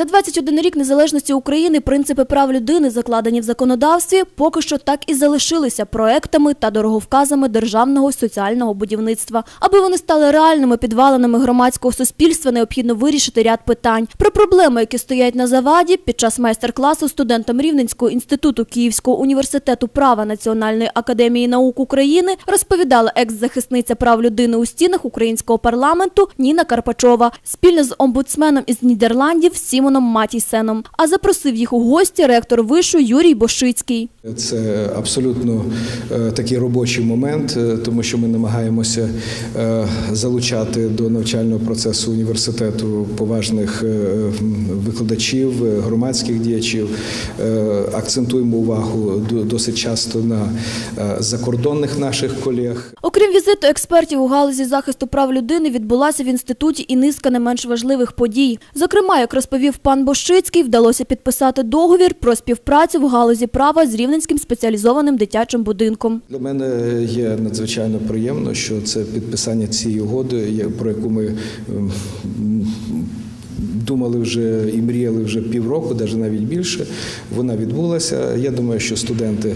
За 21 рік незалежності України принципи прав людини, закладені в законодавстві, поки що так і залишилися проектами та дороговказами державного соціального будівництва. Аби вони стали реальними підвалинами громадського суспільства, необхідно вирішити ряд питань. Про проблеми, які стоять на заваді, під час майстер-класу студентам Рівненського інституту Київського університету права Національної академії наук України розповідала екс-захисниця прав людини у стінах українського парламенту Ніна Карпачова спільно з омбудсменом із Нідерландів Сімоном Матійсеном. А запросив їх у гості ректор вишу Юрій Бошицький. Це абсолютно е, такий робочий момент, е, тому що ми намагаємося е, залучати до навчального процесу університету поважних викладачів, громадських діячів. Акцентуємо увагу до- досить часто на закордонних наших колег. Окрім візиту експертів у галузі захисту прав людини, відбулася в інституті і низка не менш важливих подій. Зокрема, як розповів пан Бошицький, вдалося підписати договір про співпрацю в галузі права з Рівненським спеціалізованим дитячим будинком. Для мене є надзвичайно приємно, що це підписання цієї угоди, про яку ми ем, думали вже і мріяли вже півроку, навіть навіть більше. Вона відбулася. Я думаю, що студенти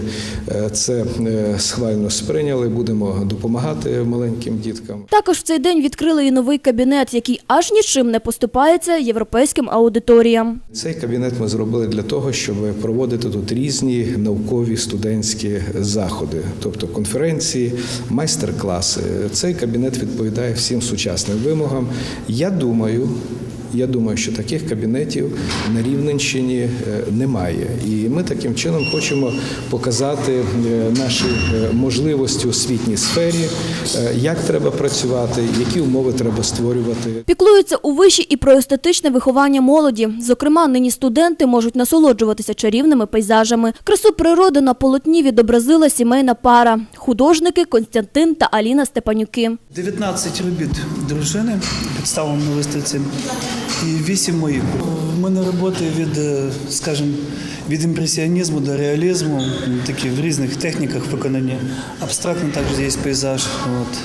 е, це е, схвально сприйняли. Будемо допомагати маленьким діткам. Також в цей день відкрили і новий кабінет, який аж нічим не поступається європейським аудиторіям. Цей кабінет ми зробили для того, щоб проводити тут різні наукові студентські заходи, тобто конференції, майстер-класи. Цей кабінет відповідає всім сучасним вимогам. Я думаю. Я думаю, що таких кабінетів на Рівненщині е, немає, і ми таким чином хочемо показати е, наші е, можливості у освітній сфері, як треба працювати, які умови треба створювати. Піклуються у виші і про естетичне виховання молоді. Зокрема, нині студенти можуть насолоджуватися чарівними пейзажами. Красу природи на полотні відобразила сімейна пара – художники Константин та Аліна Степанюки. 19 робіт дружини представлено на виставці і 8 моїх. У мене роботи від, е, скажімо, від імпресіонізму до реалізму, такі в різних техніках виконані. Абстрактно також є пейзаж. От.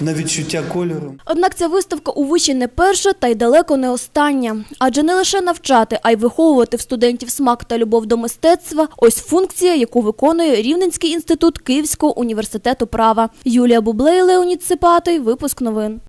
На відчуття кольору. Однак ця виставка у виші не перша та й далеко не остання. Адже не лише навчати, а й виховувати в студентів смак та любов до мистецтва – ось функція, яку виконує Рівненський інститут Київського університету права. Юлія Бублей, Леонід Сипатий. Випуск новин.